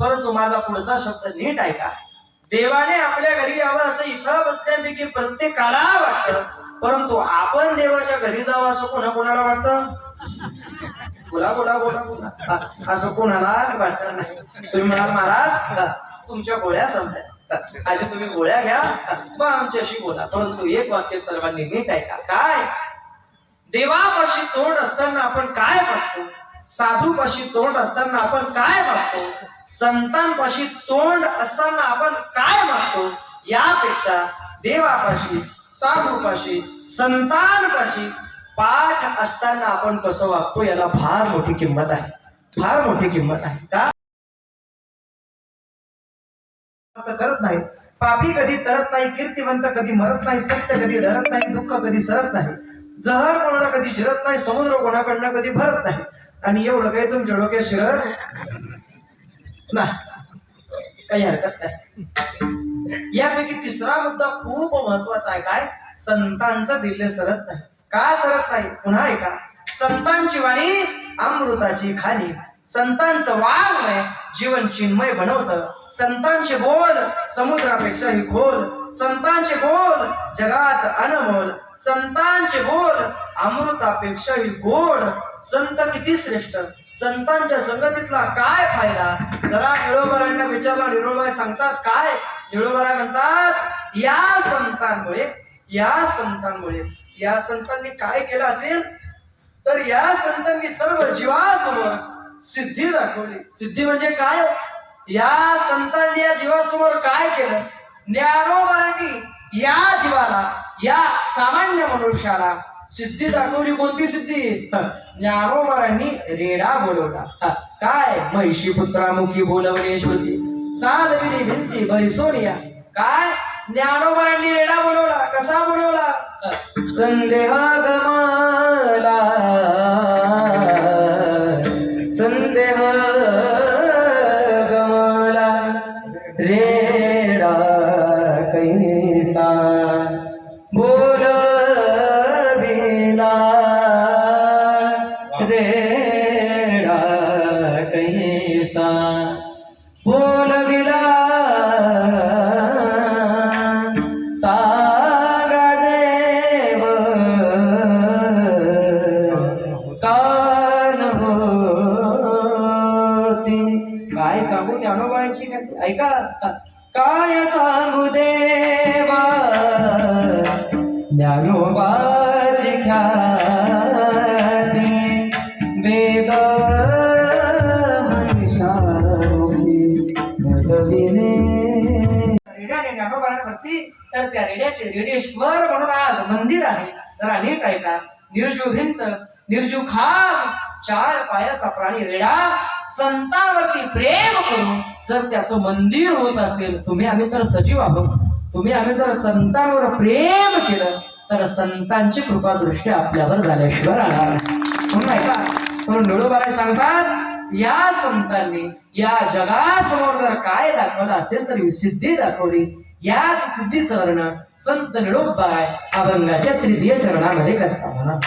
परंतु माझा पुढचा शब्द नीट ऐका. देवाने आपल्या घरी यावं असं इथं बसल्यापैकी प्रत्येकाला वाटतं. परंतु आपण देवाच्या घरी जावं असं कोणा कोणाला वाटतं? बोला बोला बोला बोला. असं कोणालाच वाटत नाही. तुम्ही म्हणाल महाराज तुमच्या गोळ्या संपल्या. आधी तुम्ही गोळ्या घ्या. मग आमच्याशी बोला. परंतु एक वाक्य सर्वांनी नीट ऐका. काय? देवापाशी तोंड असताना आपण काय बघतो? साधूपाशी तोंड असताना आपण काय बघतो? संतांपाशी तोंड असताना आपण काय मागतो यापेक्षा देवापाशी साधूपाशी संतानपाशी पाठ असताना आपण कसं वागतो याला फार मोठी किंमत आहे. फार मोठी किंमत आहे. का? करत नाही. पापी कधी तरत नाही कीर्तिवंत कधी मरत नाही सत्य कधी डरत नाही दुःख कधी सरत नाही. जहर कोणाला कधी झिरत नाही समुद्र कोणाकडनं कधी भरत नाही. आणि एवढं काही तुमच्या डोक्यात शिरत नाही. काही हरकत नाही. यापैकी तिसरा मुद्दा खूप महत्त्वाचा आहे. काय? संतांचं दिल्ले सरत नाही. का सरत नाही? पुन्हा ऐका. संतांची वाणी अमृताची खाणी. संतांचं वाङ्मय जीवन चिन्मय बनवतं. संतांचे बोल समुद्रापेक्षाही खोल. संतांचे बोल जगात अनमोल. संतांचे बोल अमृतापेक्षाही गोड. संत किती श्रेष्ठ. संतांच्या संगतीतला काय फायदा? जरा निळोबरांना विचारला निळोबाई सांगतात काय? निळोबरा म्हणतात या संतांमुळे या संतांमुळे या संतांनी काय केलं असेल? तर या संतांनी सर्व जीवासमोर सिद्धी दाखवली. सिद्धी म्हणजे काय? या संतांनी या जीवासमोर काय केलं? ज्ञानोबांनी या जीवाला या सामान्य मनुष्याला सिद्धी दाखवली. कोणती सिद्धी? ज्ञानोबांनी रेडा बोलवला. काय? महिषी पुत्रामुखी बोलवणे शोधी चालविली भिंती बैसोनिया. काय? ज्ञानोबांनी रेडा बोलवला. कसा बोलवला? संदेह गमाला वातावरणावरती तर त्या रेड्याचे रेडेश्वर म्हणून आज मंदिर आहे. जरा नीट ऐका. निर्जीव भिंत निर्जीव खाम चार पायाचा प्राणी रेडा संतांवरती प्रेम करून जर त्याचं मंदिर होत असेल तुम्ही आम्ही तर सजीव आहोत. तुम्ही आम्ही जर संतांवर प्रेम केलं तर संतांची कृपा दृष्टी आपल्यावर झाल्याशिवाय राहणार म्हणून ऐका म्हणून निळोबाला सांगतात या संतांनी या जगासमोर जर काय दाखवलं असेल तर सिद्धी दाखवली. याच सिद्धी वर्णन संत निळोबाय अभंगाच्या तृतीय चरणामध्ये करतात.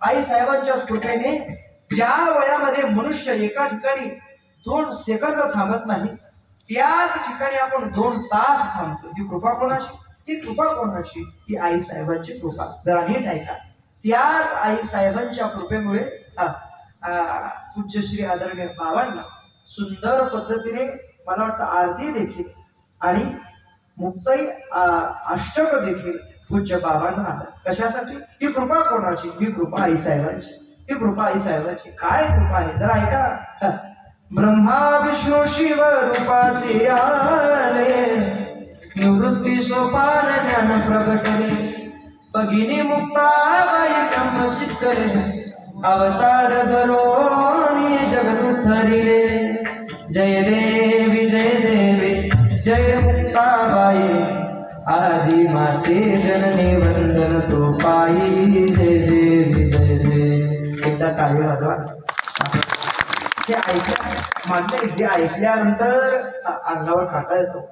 आई साहेबांच्या स्फूर्तीने ज्या वयामध्ये मनुष्य एका ठिकाणी दोन सेकंद थांबत नाही त्याच ठिकाणी आपण दोन तास थांबतो. ही कृपा कोणाची? ती कृपा कोणाची? ही आई साहेबांची कृपा. जरा नीट ऐका. त्याच आई साहेबांच्या कृपेमुळे पूज्यश्री आदरणीय बाबांना सुंदर पद्धतीने मला वाटतं आरती देखील आणि मुक्ताई अष्टक देखील पूज्य बाबांना आलं कशासाठी? ही कृपा कोणाची? ही कृपा आई साहेबांची. ही कृपा आई साहेबांची. काय कृपा आहे? जर ऐका. ब्रह्मा विष्णू शिव रूपासी आले निवृत्ती सोपान ज्ञान प्रगटले भगिनी मुक्ताबाई ब्रह्मचित्तले अवतार धरोनी जगत धरिले जय देवी जय देवी जय मुक्ताबाई आदि माते जननी वंदन तो पायी. जय देवी जय देवी. एकदा टाळी वाजवा? हे ऐकल्या मान्य जे ऐकल्यानंतर अंगावर काटा येतो.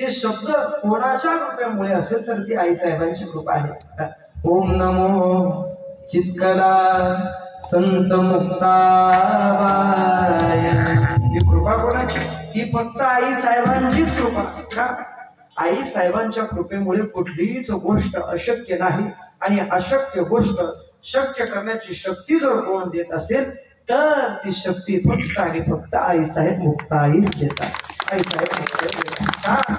हे शब्द कोणाच्या कृपेमुळे असेल तर ती आई साहेबांची कृपा आहे. ओम नमो चितकला संत मुक्ताबाई. कृपा कोणाची? ही फक्त आई साहेबांचीच कृपा. का आई साहेबांच्या कृपेमुळे कुठलीच गोष्ट अशक्य नाही. आणि अशक्य गोष्ट शक्य करण्याची शक्ती जर कोण देत असेल तर ती शक्ती फक्त आणि फक्त आई साहेब मुक्त आईच देतात. आई साहेब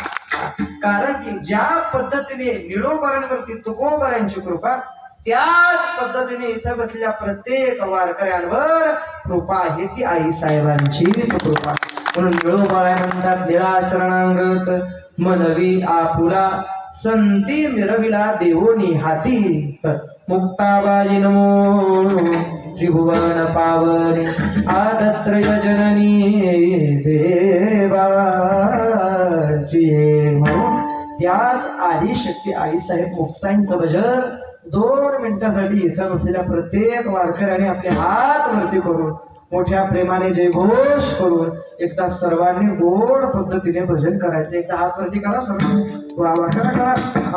कारण की ज्या पद्धतीने निळोबरांवरती तुकोबरांची कृपा त्याच पद्धतीने इथं बसलेल्या प्रत्येक वारकऱ्यांवर कृपा आहे ती आई साहेबांची. कृपा. म्हणून निळोबाळा म्हणतात निळा शरणांगत मनवी आपुला संती मिरविला देवोनी हाती. मुक्ताबाई नमो त्रिभुवन पावनी आदत्रय जननी देवाची त्याच आधी शक्ती आई साहेब मुक्तांचं भजन दोन मिनिटासाठी इथं बसलेल्या प्रत्येक वारकऱ्याने आपले हात वरती करून मोठ्या प्रेमाने जयघोष करून एकदा सर्वांनी गोड पद्धतीने भजन करायचं एकदा हात वरती करा सर्व वा- करा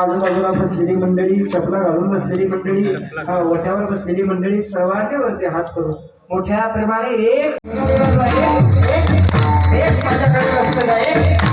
आजूबाजूला बसलेली मंडळी चपला घालून बसलेली मंडळी अ, वट्यावर बसलेली मंडळी सर्वांनी वरती हात करून मोठ्या प्रेमाने एक एक- एक माझ्याकडे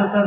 महाराज